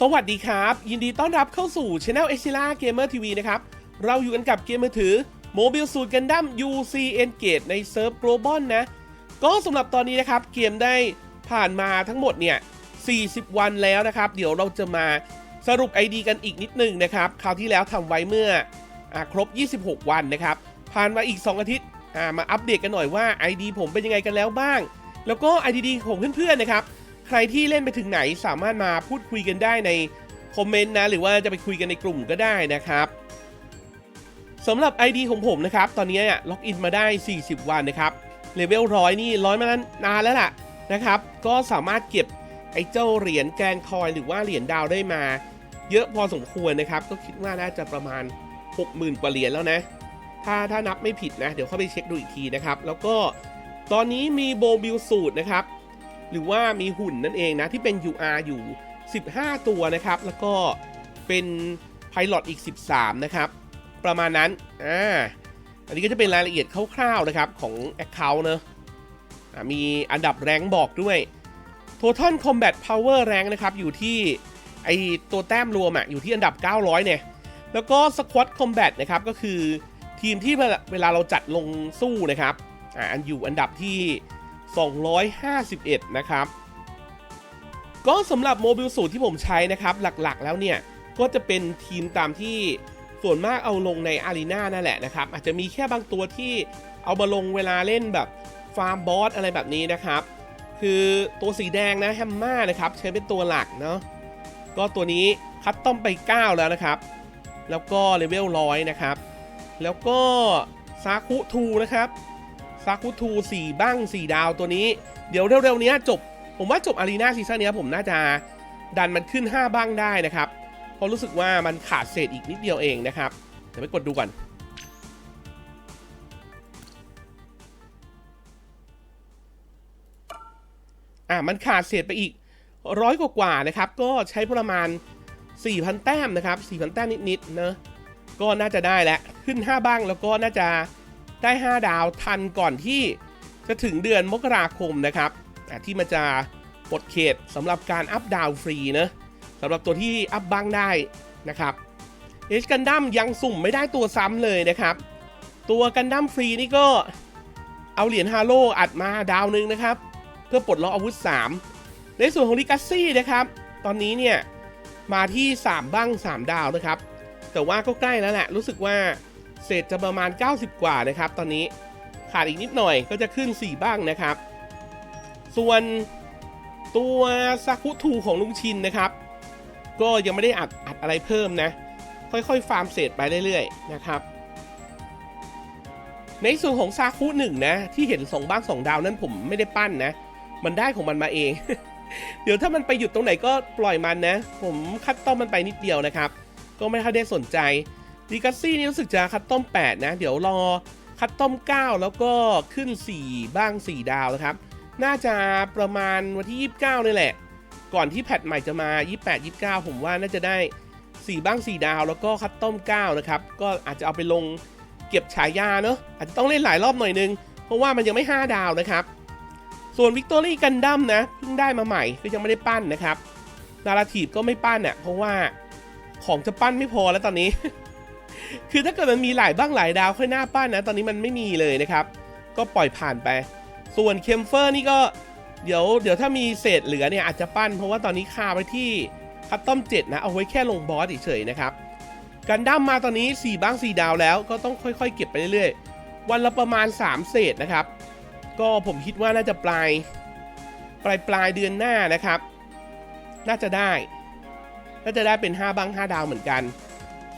สวัสดีครับ ยินดีต้อนรับเข้าสู่ช anel e x i l a Gamer TV นะครับ เราอยู่กันกับเกมมือถือ Mobile Suit Gundam UC Engage ในเซิร์ฟ Global นะ ก็สำหรับตอนนี้นะครับ เกมได้ผ่านมาทั้งหมดเนี่ย 40 วันแล้วนะครับ เดี๋ยวเราจะมาสรุป ID กันอีกนิดนึงนะครับ คราวที่แล้วทำไว้เมื่ออครบ 26 วันนะครับ ผ่านมาอีก 2 อาทิตย์มาอัปเดตกันหน่อยว่า ID ผมเป็นยังไงกันแล้วบ้าง แล้วก็ ID ของเพื่อนๆนะครับ รที่เล่นไปถึงไหนสามารถมาพูดคุยกันได้ในคอมเมนต์นะ หรือว่าจะไปคุยกันในกลุ่มก็ได้นะครับสำหรับ ID ของผมนะครับ ตอนนี้ล็อกอินมาได้ 40 วันนะครับเลเวลร้อยนี่ร้อยมานานแล้วล่ะนะครับ ก็สามารถเก็บไอ้เจ้าเหรียญแกนคอยหรือว่าเหรียญดาวได้มา เยอะพอสมควรนะครับ ก็คิดว่าน่าจะประมาณ 60,000 กว่าเหรียญแล้วนะ ถ้าถ้านับไม่ผิดนะ เดี๋ยวเข้าไปเช็คดูอีกทีนะครับ แล้วก็ตอนนี้มีโบบิลสูตรนะครับ หรือว่ามีหุ่นนั่นเองนะ ที่เป็น UR อยู่ 15 ตัวนะครับ แล้วก็เป็นไพลอตอีก 13 นะครับ ประมาณนั้น อ่า อันนี้ก็จะเป็นรายละเอียดคร่าวๆนะครับของ Account เนอะอ่ามีอันดับแรงบอกด้วย Total Combat Power Rank นะครับอยู่ที่ไอตัวแต้มรวมอะอยู่ที่อันดับ 900 เนี่ย แล้วก็ Squad Combat นะครับก็คือทีมที่เวลาเวลาเราจัดลงสู้นะครับ อ่าอันอยู่อันดับที่ 251 นะครับ ก็สำหรับโมบิลสูตรที่ผมใช้นะครับหลักๆ แล้วเนี่ย ก็จะเป็นทีมตามที่ส่วนมากเอาลงในอารีนานั่นแหละนะครับ อาจจะมีแค่บางตัวที่เอามาลงเวลาเล่นแบบฟาร์มบอสอะไรแบบนี้นะครับ คือตัวสีแดงนะแฮมมานะครับ ใช้เป็นตัวหลักเนาะก็ตัวนี้คัดต้อมไป 9 แล้วนะครับ แล้วก็เลเวลร้อยนะครับ แล้วก็ซาคุทูนะครับ ซากุทู4บ้าง4ดาวตัวนี้ เดี๋ยวเร็วๆเนี้ยจบ ผมว่าจบอารีนาซีซั่นเนี้ยผมน่าจะดันมันขึ้น 5 บ้างได้นะครับ เพราะรู้สึกว่ามันขาดเศษอีกนิดเดียวเองนะครับ เดี๋ยวไปกดดูก่อนอะมันขาดเศษไปอีกร้อยกว่าๆนะครับ ก็ใช้ประมาณ 4,000 แต้มนะครับ 4,000 แต้มนิดๆเนอะก็น่าจะได้แล้วขึ้น 5 บ้างแล้วก็น่าจะ ได้ 5 ดาวทันก่อนที่จะถึงเดือนมกราคมนะครับที่มันจะปลดเขตสำหรับการอัพดาวฟรีนะสำหรับตัวที่อัพบ้างได้นะครับเอชกันดั้มยังสุ่มไม่ได้ตัวซ้ำเลยนะครับ ตัวกันดั้มฟรีนี่ก็เอาเหรียญฮาโลอัดมาดาวหนึ่งนะครับ เพื่อปลดล็อกอาวุธ 3 ในส่วนของลิกัสซี่นะครับ ตอนนี้เนี่ยมาที่ 3 บ้าง 3 ดาวนะครับ แต่ว่าก็ใกล้แล้วแหละรู้สึกว่า เศษจะประมาณ 90 กว่านะครับ ตอนนี้ขาดอีกนิดหน่อยก็จะขึ้น 4 บ้างนะครับ ส่วนตัวซากุทูของลุงชินนะครับ ก็ยังไม่ได้อัดอัดอะไรเพิ่มนะ ค่อยๆ ฟาร์มเศษไปเรื่อยๆนะครับ ในส่วนของซาคุหนึ่งนะ ที่เห็นสองบ้างสองดาวนั้นผมไม่ได้ปั้นนะ มันได้ของมันมาเอง เดี๋ยวถ้ามันไปหยุดตรงไหนก็ปล่อยมันนะ ผมคัดต้อมมันไปนิดเดียวนะครับ ก็ไม่ค่อยได้สนใจ ดีกัสซี่นี่รู้สึกจะคัดต้ม 8 นะ เดี๋ยวรอคัดต้ม 9 แล้วก็ขึ้น 4 บ้าง 4 ดาวนะครับ น่าจะประมาณวันที่ 29 นี่แหละ ก่อนที่แพทใหม่จะมา 28 29 ผมว่าน่าจะได้ 4 บ้าง 4 ดาว แล้วก็คัดต้ม 9 นะครับ ก็อาจจะเอาไปลงเก็บฉายาเนอะอาจจะต้องเล่นหลายรอบหน่อยนึง เพราะว่ามันยังไม่ 5 ดาวนะครับ ส่วนวิกตอรี่กันดั้มนะเพิ่งได้มาใหม่ก็ยังไม่ได้ปั้นนะครับนาราทีฟก็ไม่ปั้นอะเพราะว่าของจะปั้นไม่พอแล้วตอนนี้ คือถ้าเกิดมันมีหลายบ้างหลายดาวค่อยหน้าปั้นนะ ตอนนี้มันไม่มีเลยนะครับ ก็ปล่อยผ่านไป ส่วนเคมเฟอร์นี่ก็เดี๋ยวเดี๋ยวถ้ามีเศษเหลือเนี่ยอาจจะปั้น เพราะว่าตอนนี้คาไว้ที่คัตตอม7นะเอาไว้แค่ลงบอสเฉยๆนะครับกันดั้มมาตอนนี้ 4 บ้าง 4 ดาวแล้วก็ต้องค่อยๆ เก็บไปเรื่อยๆ วันละประมาณ 3 เศษนะครับ ก็ผมคิดว่าน่าจะปลาย ปลายปลายเดือนหน้านะครับ น่าจะได้ น่าจะได้เป็น 5บ้าง 5 ดาวเหมือนกัน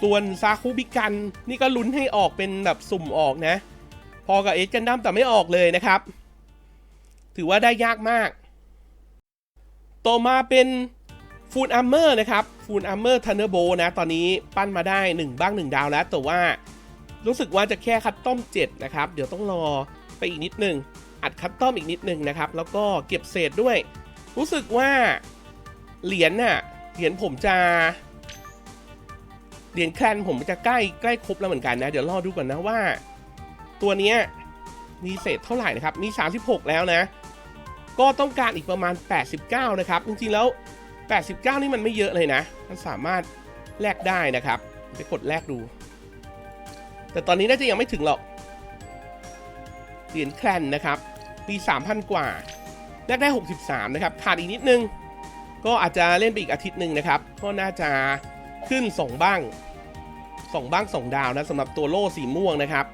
ส่วนซาคุบิกันนี่ก็ลุ้นให้ออกเป็นแบบสุ่มออกนะ พอกับเอสกันดั้มแต่ไม่ออกเลยนะครับ ถือว่าได้ยากมาก ต่อมาเป็นฟูลอัมเมอร์นะครับฟูลอัมเมอร์ทันเนอร์โบนะ ตอนนี้ปั้นมาได้ 1 บ้าง 1 ดาวแล้ว แต่ว่ารู้สึกว่าจะแค่คัดต้อม 7 นะครับ เดี๋ยวต้องรอไปอีกนิดนึง อัดคัดต้อมอีกนิดนึงนะครับ แล้วก็เก็บเศษด้วย รู้สึกว่าเหรียญน่ะเหรียญผมจะ เหรียญแคลนผมจะใกล้ใกล้ครบแล้วเหมือนกันนะ เดี๋ยวรอดูก่อนนะว่า ตัวเนี้ยมีเศษเท่าไหร่นะครับ มี 36 แล้วนะ ก็ต้องการอีกประมาณ 89 นะครับ จริงๆแล้ว 89 นี่มันไม่เยอะเลยนะ มันสามารถแลกได้นะครับ ไปกดแลกดู แต่ตอนนี้น่าจะยังไม่ถึงหรอก เหรียญแคลนนะครับ มี 3,000 กว่า แลกได้ 63 นะครับ ขาดอีกนิดนึง ก็อาจจะเล่นไปอีกอาทิตย์หนึ่งนะครับ ก็น่าจะ ขึ้น2บ้าง2บ้าง2ดาวนะสำหรับตัวโล่สีม่วงนะครับ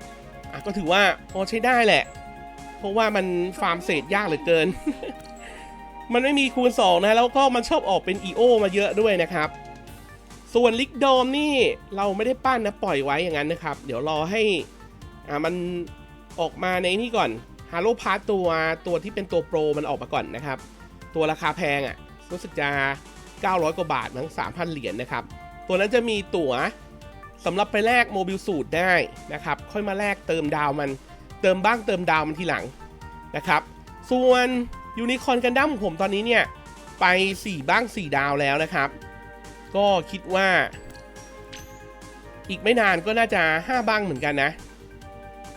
อะก็ถือว่าพอใช้ได้แหละ เพราะว่ามันฟาร์มเศษยากเหลือเกิน มันไม่มีคูณ 2 นะ แล้วก็มันชอบออกเป็น EO มาเยอะด้วยนะครับ ส่วนลิกโดมนี่เราไม่ได้ปั้นนะปล่อยไว้อย่างนั้นนะครับ เดี๋ยวรอให้อ่ามันออกมาในนี่ก่อนฮาโลพาร์ตตัวตัวที่เป็นตัวโปรมันออกมาก่อนนะครับ ตัวราคาแพงอะ่ะรู้สึกจะ 900 กว่าบาททั้ง3,000 เหรียญนะครับ ตัวนั้นจะมีตั๋วสำหรับไปแลกโมบิลสูตรได้นะครับ ค่อยมาแลกเติมดาวมัน เติมบ้างเติมดาวมันทีหลังนะครับ ส่วนยูนิคอนกันดั้มผมตอนนี้เนี่ย ไป 4 บ้าง 4 ดาวแล้วนะครับ ก็คิดว่า อีกไม่นานก็น่าจะ 5 บ้างเหมือนกันนะ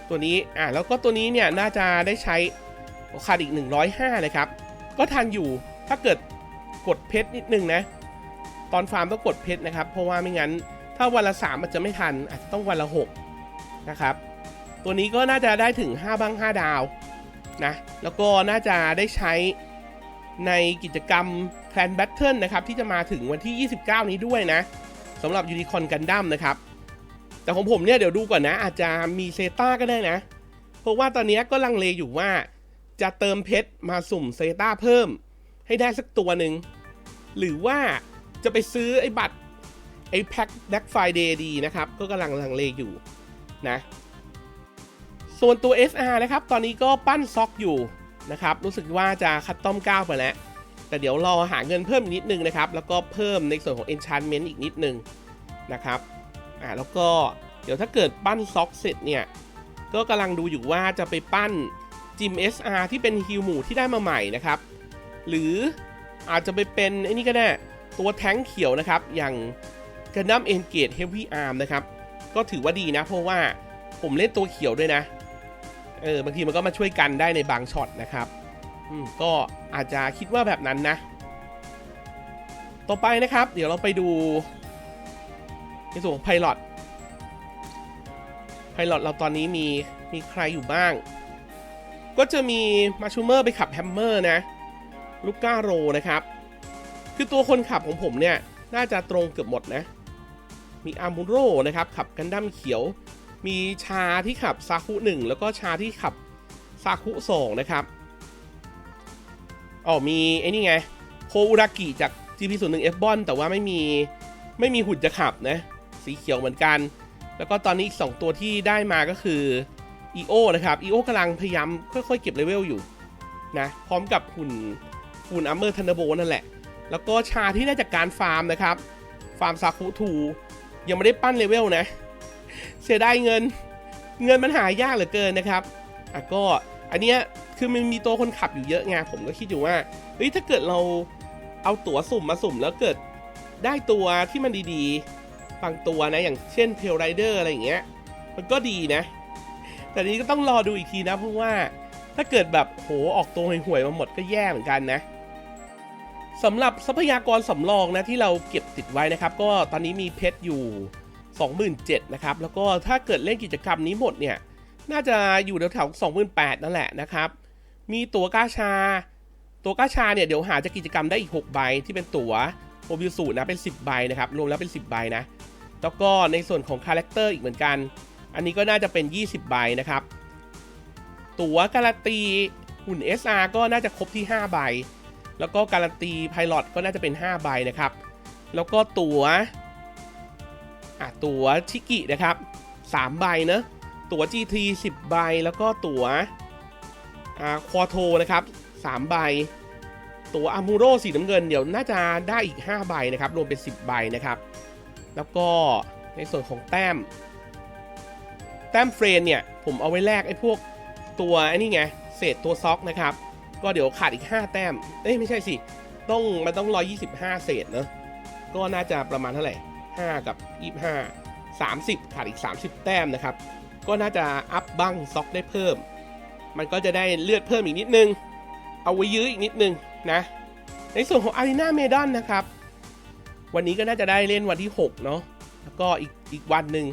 ตัวนี้อะแล้วก็ตัวนี้เนี่ย น่าจะได้ใช้ขาดอีก 105เลยครับ ก็ทันอยู่ถ้าเกิดกดเพชรนิดนึงนะ ตอนฟาร์มต้องกดเพชรนะครับ เพราะว่าไม่งั้น ถ้าวันละ3มันจะไม่ทัน อาจจะต้องวันละ6นะครับ ตัวนี้ก็น่าจะได้ถึง 5บ้าง5ดาวนะ แล้วก็น่าจะได้ใช้ในกิจกรรมแคลนแบทเทิลนะครับ ที่จะมาถึงวันที่ 29 นี้ด้วยนะสำหรับยูนิคอนกันดั้มนะครับ แต่ของผมเนี่ยเดี๋ยวดูก่อนนะ อาจจะมีเซต้าก็ได้นะ เพราะว่าตอนนี้ก็ลังเลอยู่ว่าจะเติมเพชรมาสุ่มเซต้าเพิ่ม ให้ได้สักตัวหนึ่งหรือว่า จะไปซื้อไอ้บัตรไอ้แพ็คแบ็กไฟเดย์ดีนะครับ ก็กำลังลังเลอยู่นะ ส่วนตัว SR นะครับ ตอนนี้ก็ปั้นซ็อกอยู่นะครับ รู้สึกว่าจะคัดต้อม9ไปแล้ว แต่เดี๋ยวรอหาเงินเพิ่มอีกนิดนึงนะครับ แล้วก็เพิ่มในส่วนของ Enchantment อีกนิดนึงนะครับ อ่าแล้วก็เดี๋ยวถ้าเกิดปั้นซ็อกเสร็จเนี่ย ก็กำลังดูอยู่ว่าจะไปปั้นจิม SR ที่เป็นฮิวหมูที่ได้มาใหม่นะครับ หรืออาจจะไปเป็นไอ้นี่ก็ได้ ตัวแท้งเขียวนะครับ อย่างกันดั้มเอนเกตเฮฟวี่อาร์มนะครับ ก็ถือว่าดีนะ เพราะว่าผมเล่นตัวเขียวด้วยนะ เออบางทีมันก็มาช่วยกันได้ในบางช็อตนะครับอืมก็อาจจะคิดว่าแบบนั้นนะ ต่อไปนะครับ เดี๋ยวเราไปดูในส่วนของไพลอตไพลอตเราตอนนี้มีมีใครอยู่บ้าง ก็จะมีมาชูเมอร์ไปขับแฮมเมอร์นะ ลูก้าโรนะครับ คือตัวคนขับของผมเนี่ย น่าจะตรงเกือบหมดนะ มีอามูโรนะครับ ขับกันดั้มเขียว มีชาที่ขับซาคุหนึ่งแล้วก็ชาที่ขับซาคุสองนะครับอ๋อมีไอ้นี่ไงโคอุรากิจาก GP01 F บอนแต่ว่าไม่มีไม่มีหุ่นจะขับนะ สีเขียวเหมือนกัน แล้วก็ตอนนี้อีก 2 ตัวที่ได้มาก็คือ EO นะครับ EO กำลังพยายามค่อยๆเก็บเลเวลอยู่นะ พร้อมกับหุ่นหุ่นอัมเมอร์ทันเดโบนั่นแหละ แล้วก็ชาที่ได้จากการฟาร์มนะครับ ฟาร์มซาคุทูยังไม่ได้ปั้นเลเวลนะ เสียดายเงิน เงินมันหายากเหลือเกินนะครับอะก็อันเนี้ยคือมันมีตัวคนขับอยู่เยอะไงผมก็คิดอยู่ว่าเฮ้ยถ้าเกิดเราเอาตั๋วสุ่มมาสุ่มแล้วเกิดได้ตัวที่มันดีๆ บางตัวนะ อย่างเช่นเทลไรเดอร์อะไรอย่างเงี้ย มันก็ดีนะ แต่นี้ก็ต้องรอดูอีกทีนะ เพราะว่าถ้าเกิดแบบโหออกตัวห่วยๆมาหมดก็แย่เหมือนกันนะ สำหรับทรัพยากรสำรองนะที่เราเก็บติดไว้นะครับ ก็ตอนนี้มีเพชรอยู่ 27,000นะครับ แล้วก็ถ้าเกิดเล่นกิจกรรมนี้หมดเนี่ย น่าจะอยู่แถวๆ28,000นั่นแหละนะครับ มีตั๋วกาชา ตั๋วกาชาเนี่ยเดี๋ยวหาจากกิจกรรมได้อีก 6 ใบที่เป็นตั๋วโมบิลสูตรนะเป็น 10 ใบนะครับ รวมแล้วเป็น 10 ใบนะ แล้วก็ในส่วนของคาแรคเตอร์อีกเหมือนกัน อันนี้ก็น่าจะเป็น 20 ใบนะครับ ตั๋วการันตีหุ่น SR ก็น่าจะครบที่ 5 ใบ แล้วก็การันตีไพลอตก็น่าจะเป็น 5 ใบนะครับ แล้วก็ตั๋วอะตั๋วชิกินะครับ3ใบเนอะตั๋ว GT 10 ใบ แล้วก็ตั๋วอ่าควอโทนะครับ3ใบ ตั๋วอามูโรสีน้ำเงินเดี๋ยวน่าจะได้อีก 5 ใบนะครับ รวมเป็น 10 ใบนะครับ แล้วก็ในส่วนของแต้ม แต้มเฟรนเนี่ย ผมเอาไว้แลกไอ้พวกตัวไอ้นี่ไง เศษตัวซ็อกนะครับ ก็เดี๋ยวขาดอีก 5 แต้ม เอ้ยไม่ใช่สิ ต้องมันต้อง 125 เศษเนอะก็น่าจะประมาณเท่าไหร่ 5 กับ 25 30 ขาดอีก 30 แต้มนะครับ ก็น่าจะอัพบ้างซ็อกได้เพิ่ม มันก็จะได้เลือดเพิ่มอีกนิดนึง เอาไว้ยื้ออีกนิดนึงนะ ในส่วนของอารีนาเมดอนนะครับ วันนี้ก็น่าจะได้เล่นวันที่ 6 เนาะ แล้วก็อีกอีกวันหนึ่ง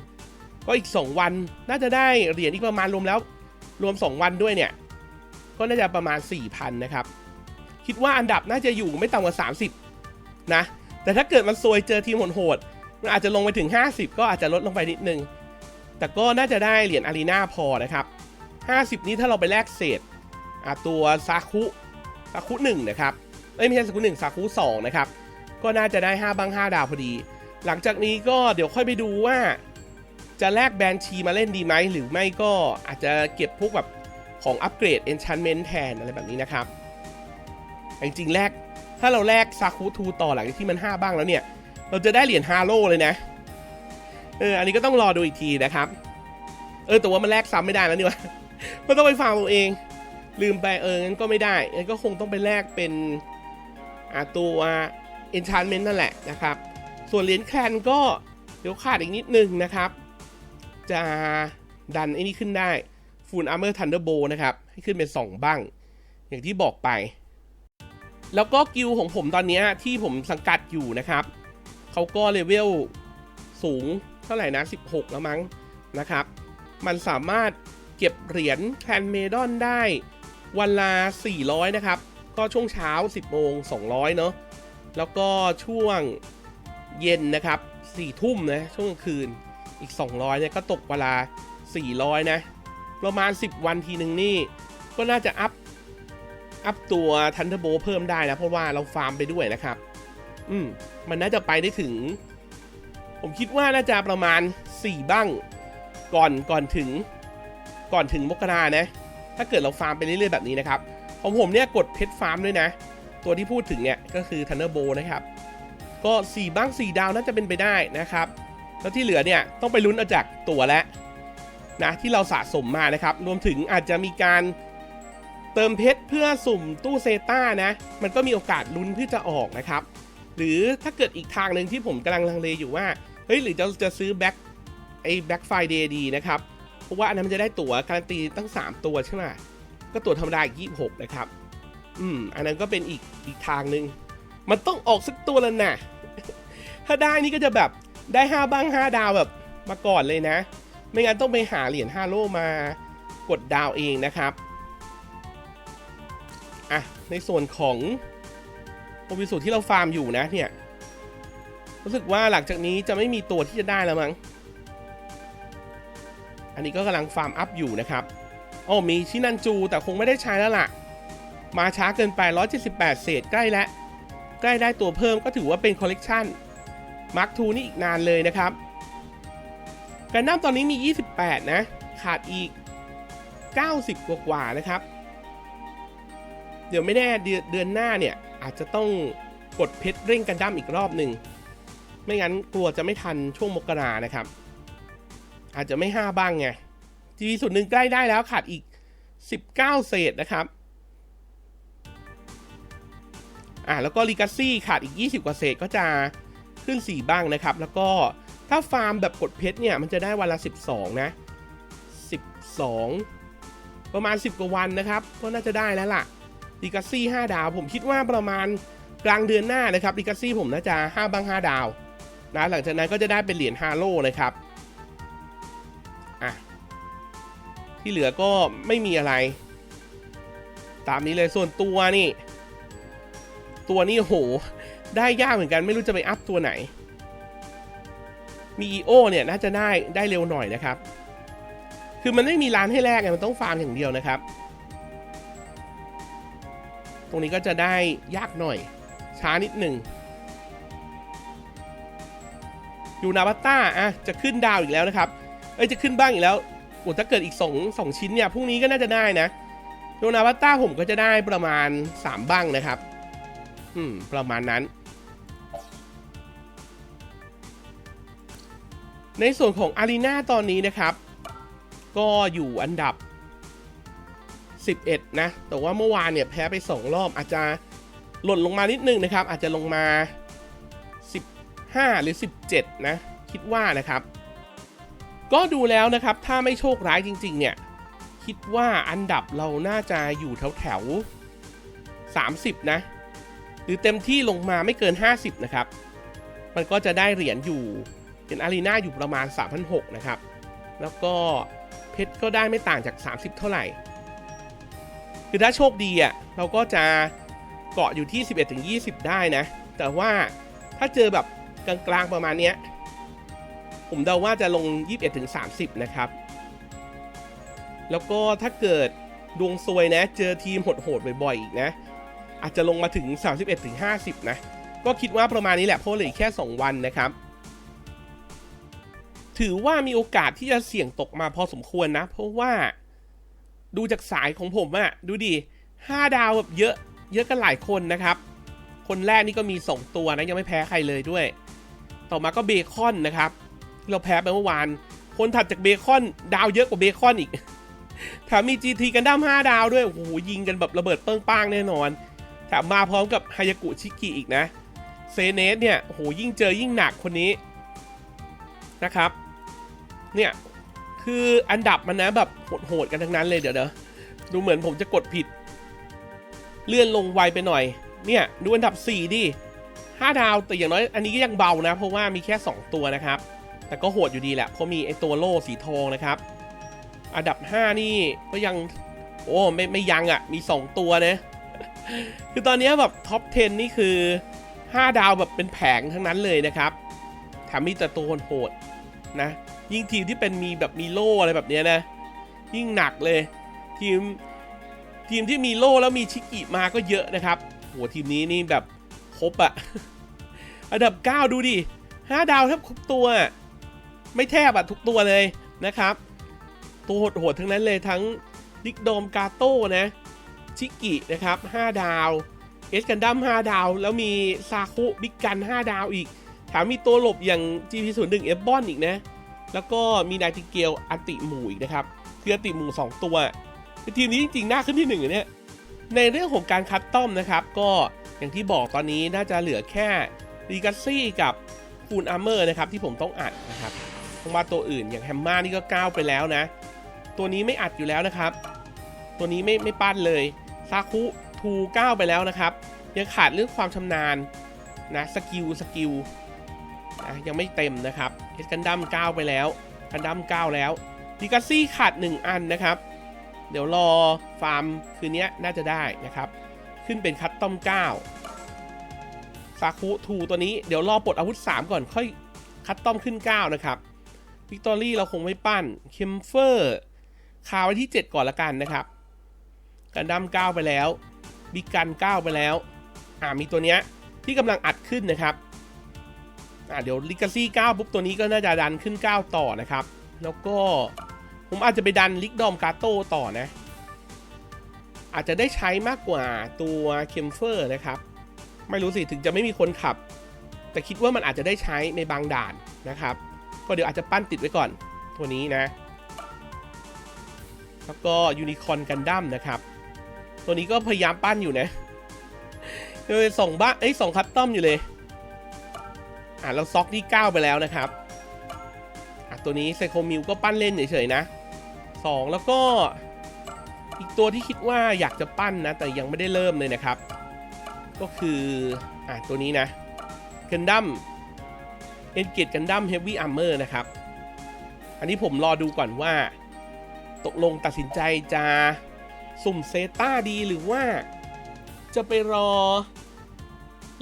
ก็อีก 2 วัน น่าจะได้เหรียญอีกประมาณรวมแล้ว รวม 2 วันด้วยเนี่ย ก็น่าจะประมาณ 4,000 นะครับ คิดว่าอันดับน่าจะอยู่ไม่ต่ำกว่า 30 นะ แต่ถ้าเกิดมันซวยเจอทีมโหดๆมันอาจจะลงไปถึง 50 ก็อาจจะลดลงไปนิดนึง แต่ก็น่าจะได้เหรียญอารีนาพอนะครับ 50 นี้ถ้าเราไปแลกเศษอะตัวซาคุซาคุหนึ่งนะครับเอ้ยไม่ใช่ซาคุหนึ่งซาคุสองนะครับ ก็น่าจะได้ 5บ้าง5 ดาวพอดี หลังจากนี้ก็เดี๋ยวค่อยไปดูว่าจะแลกแบนชีมาเล่นดีไหมหรือไม่ก็อาจจะเก็บพวกแบบ ของอัปเกรด enchantment แทนอะไรแบบนี้นะครับจริงๆแลกถ้าเราแลกซาคุทูต่อหลังจากที่มัน 5 บ้างแล้วเนี่ย เราจะได้เหรียญฮาโลเลยนะ เออ อันนี้ก็ต้องรอดูอีกทีนะครับ เออ แต่ว่ามันแลกซ้ำไม่ได้แล้วนี่วะมันต้องไปฟาร์มเอาเอง ลืมไปเออ งั้นก็ไม่ได้งั้นก็คงต้องไปแลกเป็นอาตัว enchantment นั่นแหละนะครับ ส่วนเหรียญแคนก็เดี๋ยวขาดอีกนิดนึงนะครับ จะดันไอ้นี่ขึ้นได้ ฟูลอาร์เมอร์ทันเดอร์โบนะครับ ให้ขึ้นเป็น 2 บ้าง อย่างที่บอกไป แล้วก็กิลของผมตอนนี้ที่ผมสังกัดอยู่นะครับ เขาก็เลเวลสูงเท่าไหร่นะ 16 แล้วมั้งนะครับ มันสามารถเก็บเหรียญแคนเมดอนได้วันละ 400 นะครับ ก็ช่วงเช้า 10 โมง 200 เนาะแล้วก็ช่วงเย็นนะครับ4ทุ่มนะ ช่วงกลางคืนอีก 200เนี่ยก็ตกเวลา 400 นะ ประมาณ 10 วันทีหนึ่งนี่ ก็น่าจะอัพ อัพตัวทันเทอร์โบเพิ่มได้นะ เพราะว่าเราฟาร์มไปด้วยนะครับ อืม มันน่าจะไปได้ถึง ผมคิดว่าน่าจะประมาณ 4 บ้าง ก่อนก่อนถึง ก่อนถึงมกรานะ ถ้าเกิดเราฟาร์มไปเรื่อยๆแบบนี้นะครับ ของผมเนี่ยกดเพชรฟาร์มด้วยนะ ตัวที่พูดถึงเนี่ยก็คือทันเ e อร์โบนะครับ ก็ 4 บ้าง 4 ดาวน่าจะเป็นไปได้นะครับ แล้วที่เหลือเนี่ยต้องไปลุ้นเอาจากตัวและ นะที่เราสะสมมานะครับ รวมถึงอาจจะมีการเติมเพชรเพื่อสุ่มตู้เซต้านะ มันก็มีโอกาสลุ้นที่จะออกนะครับ หรือถ้าเกิดอีกทางหนึ่งที่ผมกำลังลังเลอยู่ว่า เฮ้ยหรือจะจะซื้อแบ็คไอ้แบ็คไฟเดย์ดีนะครับ เพราะว่าอันนั้นมันจะได้ตั๋วการันตีตั้ง 3 ตัวใช่ไหมก็ตั๋วธรรมดาอีก26 นะครับ อืม อันนั้นก็เป็นอีกอีกทางหนึ่ง มันต้องออกสักตัวแล้วนะ ถ้าได้นี่ก็จะแบบได้ 5 บ้าง 5 ดาวแบบมาก่อนเลยนะ ไม่งั้นต้องไปหาเหรียญ5โลมากดดาวเองนะครับอะในส่วนของโอบิสูที่เราฟาร์มอยู่นะเนี่ยรู้สึกว่าหลังจากนี้จะไม่มีตัวที่จะได้แล้วมั้ง อันนี้ก็กำลังฟาร์มอัพอยู่นะครับโอ้มีชินันจูแต่คงไม่ได้ใช้แล้วล่ะ มาช้าเกินไป 178 เศษใกล้แล้ว ใกล้ได้ตัวเพิ่มก็ถือว่าเป็นคอลเลกชันมาร์คทูนี่อีกนานเลยนะครับ กันน้ำตอนนี้มี 28 นะ ขาดอีก 90 กว่ากว่าๆนะครับ เดี๋ยวไม่แน่เดือนเดือนหน้าเนี่ย อาจจะต้องกดเพชรเร่งกันดั้มอีกรอบหนึ่ง ไม่งั้นกลัวจะไม่ทันช่วงมกรานะครับ อาจจะไม่ 5 บ้างไงที่ส่วนหนึ่งใกล้ได้แล้วขาดอีก 19 เศษนะครับอ่าแล้วก็ลีกาซี่ขาดอีก 20 กว่าเศษก็จะขึ้น 4 บ้างนะครับ แล้วก็ ถ้าฟาร์มแบบกดเพชรเนี่ยมันจะได้วันละ 12 นะ 12 ประมาณ 10 กว่าวันนะครับ ก็น่าจะได้แล้วล่ะลีกาซี่5ดาว ผมคิดว่าประมาณกลางเดือนหน้านะครับลีกาซี่ผมน่าจะ 5บ้าง 5 ดาวนะหลังจากนั้นก็จะได้เป็นเหรียญฮาโลนะครับอะที่เหลือก็ไม่มีอะไร ตามนี้เลยส่วนตัวนี่ ตัวนี้โห ได้ยากเหมือนกันไม่รู้จะไปอัพตัวไหน มี EO เนี่ยน่าจะได้ได้เร็วหน่อยนะครับ คือมันไม่มีร้านให้แลกไงมันต้องฟาร์มอย่างเดียวนะครับ ตรงนี้ก็จะได้ยากหน่อย ช้านิดหนึ่งอยู่นาบัตต้าอะจะขึ้นดาวอีกแล้วนะครับ เอ้ยจะขึ้นบ้างอีกแล้วโอ้ถ้าเกิดอีก2 2ชิ้นเนี่ยพรุ่งนี้ก็น่าจะได้นะโยนาบัตต้าผมก็จะได้ประมาณ 3 บ้างนะครับ อืม ประมาณนั้น ในส่วนของอารีนาตอนนี้นะครับ ก็อยู่อันดับ 11 นะ แต่ว่าเมื่อวานเนี่ยแพ้ไป 2 รอบอาจจะหล่นลงมานิดนึงนะครับ อาจจะลงมา 15 หรือ 17 นะ คิดว่านะครับ ก็ดูแล้วนะครับ ถ้าไม่โชคร้ายจริง ๆ เนี่ย คิดว่าอันดับเราน่าจะอยู่แถวแถว30 นะ หรือเต็มที่ลงมาไม่เกิน 50 นะครับ มันก็จะได้เหรียญอยู่ เหรียญอารีนาอยู่ประมาณ 3,600 นะครับ แล้วก็เพชรก็ได้ไม่ต่างจาก 30 เท่าไหร่ คือถ้าโชคดีอะเราก็จะเกาะอยู่ที่ 11-20 ได้นะ แต่ว่าถ้าเจอแบบกลางๆประมาณเนี้ย ผมเดาว่าจะลง 21-30 นะครับ แล้วก็ถ้าเกิดดวงซวยนะ เจอทีมโหดๆบ่อยๆอีกนะ อาจจะลงมาถึง 31-50 นะ ก็คิดว่าประมาณนี้แหละเพราะเหลือแค่ 2 วันนะครับ ถือว่ามีโอกาสที่จะเสี่ยงตกมาพอสมควรนะ เพราะว่าดูจากสายของผมอะดูดิ5ดาวแบบเยอะ เยอะกันหลายคนนะครับ คนแรกนี่ก็มี 2 ตัวนะยังไม่แพ้ใครเลยด้วย ต่อมาก็เบคอนนะครับที่เราแพ้ไปเมื่อวาน คนถัดจากเบคอนดาวเยอะกว่าเบคอนอีกแถมมี GT กันดั้ม5ดาวด้วย โอ้โห ยิงกันแบบระเบิดเปิ้งป้างแน่นอนแถมมาพร้อมกับฮายากุชิกิอีกนะ เซเนสเนี่ย โอ้โห ยิ่งเจอยิ่งหนักคนนี้นะครับ เนี่ยคืออันดับมันนะแบบโหดๆกันทั้งนั้นเลยเดี๋ยวเดี๋ยวดูเหมือนผมจะกดผิด เลื่อนลงไวไปหน่อย เนี่ยดูอันดับ 4 ดิ 5 ดาวแต่อย่างน้อยอันนี้ก็ยังเบานะ เพราะว่ามีแค่ 2 ตัวนะครับ แต่ก็โหดอยู่ดีแหละเพราะมีไอตัวโล่สีทองนะครับ อันดับ 5 นี่ก็ยังโอ้ไม่ไม่ยังอะ่ะมี 2 ตัวนะคือตอนนี้แบบท็อป 10 นี่คือ 5 ดาวแบบเป็นแผงทั้งนั้นเลยนะครับแถมมีแต่ตัวโหดนะ ยิ่งทีมที่เป็นมีแบบมีโล่อะไรแบบเนี้ยนะ ยิ่งหนักเลย ทีมทีมที่มีโล่แล้วมีชิกิมาก็เยอะนะครับโหทีมนี้นี่แบบครบอะอันดับ 9 ดูดิ5ดาวแทบครบตัว ไม่แทบอะทุกตัวเลยนะครับ ตัวโหดๆทั้งนั้นเลยทั้งดิกโดมกาโต้นะชิกินะครับ 5 ดาวเอสกันดั้ม5ดาว แล้วมีซาคุบิ๊กกัน 5 ดาวอีกแถมมีตัวหลบอย่าง GP01 เอฟบอนอีกนะ แล้วก็มีนายติเกลอันติหมู่อีกนะครับคืออติหมู่ 2 ตัวคือทีมนี้จริงๆน่าขึ้นที่หนึ่งเนี่ยในเรื่องของการคัดต้อมนะครับ ก็อย่างที่บอกตอนนี้น่าจะเหลือแค่รีกัสซี่กับฟูนอาร์เมอร์นะครับที่ผมต้องอัดนะครับเพราะว่าตัวอื่นอย่างแฮมมานี่ก็ก้าวไปแล้วนะ ตัวนี้ไม่อัดอยู่แล้วนะครับ ตัวนี้ไม่ไม่ปั้นเลยซาคุทูก้าวไปแล้วนะครับยังขาดเรื่องความชำนาญนะสกิลสกิลนะยังไม่เต็มนะครับ เอสกันดั้มก้าไปแล้ว กันดั้มก้าแล้วดิกัสซี่ขาด 1 อันนะครับ เดี๋ยวรอฟาร์มคืนนี้น่าจะได้นะครับ ขึ้นเป็นคัตตอม9ซาคุทูตัวนี้เดี๋ยวรอปลดอาวุธ 3 ก่อนค่อยคัตตอมขึ้น 9 นะครับวิกตอรี่เราคงไม่ปั้นเคมเฟอร์คาไว้ที่ 7 ก่อนละกันนะครับ กันดั้ม9ไปแล้ว บิกกัน 9 ไปแล้ว อ่ามีตัวเนี้ยที่กำลังอัดขึ้นนะครับ อ่าเดี๋ยวลิกาซี่9ปุ๊บตัวนี้ก็น่าจะดันขึ้น 9 ต่อนะครับ แล้วก็ผมอาจจะไปดันลิกดอมกาโต้ต่อนะ อาจจะได้ใช้มากกว่าตัวเคมเฟอร์นะครับ ไม่รู้สิถึงจะไม่มีคนขับ แต่คิดว่ามันอาจจะได้ใช้ในบางด่านนะครับ ก็เดี๋ยวอาจจะปั้นติดไว้ก่อนตัวนี้นะ แล้วก็ยูนิคอนกันดั้มนะครับ ตัวนี้ก็พยายามปั้นอยู่นะเลยส่งบ้าเอ้ยส่งคัตตอมอยู่เลย อ่าเราซ็อกที่ 9 ไปแล้วนะครับอะตัวนี้ไซโคมิวก็ปั้นเล่นเฉยๆนะ 2 แล้วก็อีกตัวที่คิดว่าอยากจะปั้นนะ แต่ยังไม่ได้เริ่มเลยนะครับ ก็คืออะตัวนี้นะกันดั้มเอ็นเกตกันดั้มเฮฟวี่อาร์เมอร์นะครับ อันนี้ผมรอดูก่อนว่า ตกลงตัดสินใจจะสุ่มเซต้าดีหรือว่าจะไปรอ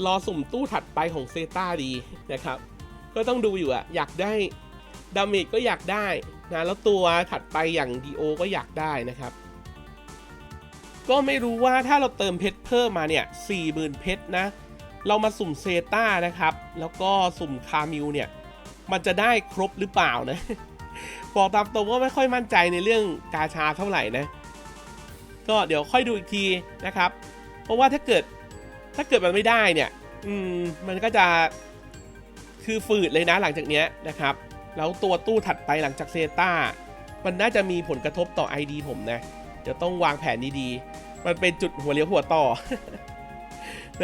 รอสุ่มตู้ถัดไปของเซตาดีนะครับ ก็ต้องดูอยู่อะอยากได้ดาเมจก็อยากได้นะแล้วตัวถัดไปอย่างดีโอก็อยากได้นะครับ ก็ไม่รู้ว่าถ้าเราเติมเพชรเพิ่มมาเนี่ย4 0,000เพชรนะ เรามาสุ่มเซตานะครับ แล้วก็สุ่มคามิวเนี่ย มันจะได้ครบหรือเปล่านะบอกตามตรงว่าไม่ค่อยมั่นใจในเรื่องกาชาเท่าไหร่นะ ก็เดี๋ยวค่อยดูอีกทีนะครับ เพราะว่าถ้าเกิด ถ้าเกิดมันไม่ได้เนี่ย อืม มันก็จะคือฝืดเลยนะหลังจากเนี้ยนะครับ แล้วตัวตู้ถัดไปหลังจากเซต้ามันน่าจะมีผลกระทบต่อ ID ผมนะ เดี๋ยวต้องวางแผนดีๆ มันเป็นจุดหัวเลี้ยวหัวต่อ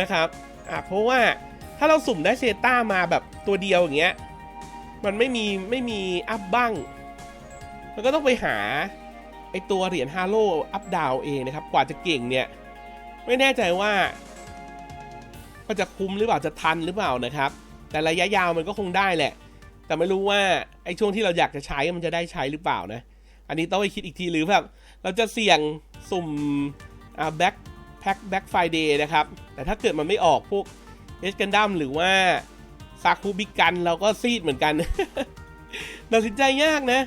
นะครับ อะ เพราะว่าถ้าเราสุ่มได้เซต้ามาแบบตัวเดียวอย่างเงี้ย มันไม่มีไม่มีอัพบ้าง มันก็ต้องไปหาไอตัวเหรียญฮาโลอัพดาวเองนะครับ กว่าจะเก่งเนี่ย ไม่แน่ใจว่า ว่าจะคุ้มหรือเปล่าจะทันหรือเปล่านะครับ แต่ระยะยาวมันก็คงได้แหละ แต่ไม่รู้ว่าไอ้ช่วงที่เราอยากจะใช้มันจะได้ใช้หรือเปล่านะ อันนี้ต้องไปคิดอีกทีหรือแบบเราจะเสี่ยงสุ่มอ่าแบ็คแพ็คแบ็คไฟเดย์นะครับ แต่ถ้าเกิดมันไม่ออกพวกเอสกันดัมหรือว่าซาคูบิกันเราก็ซีดเหมือนกันตัดสินใจยากนะ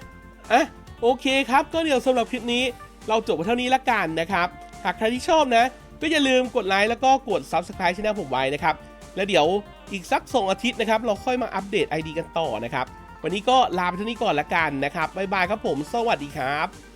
อะโอเคครับ ก็เดี๋ยวสำหรับคลิปนี้เราจบไปเท่านี้ละกันนะครับ หากใครที่ชอบนะ ก็อย่าลืมกดไลค์แล้วก็กด Subscribe ช่องผมไว้นะครับ แล้วเดี๋ยวอีกสักสองอาทิตย์นะครับ เราค่อยมาอัปเดต ID กันต่อนะครับ วันนี้ก็ลาไปเท่านี้ก่อนละกันนะครับบ๊ายบายครับผม สวัสดีครับ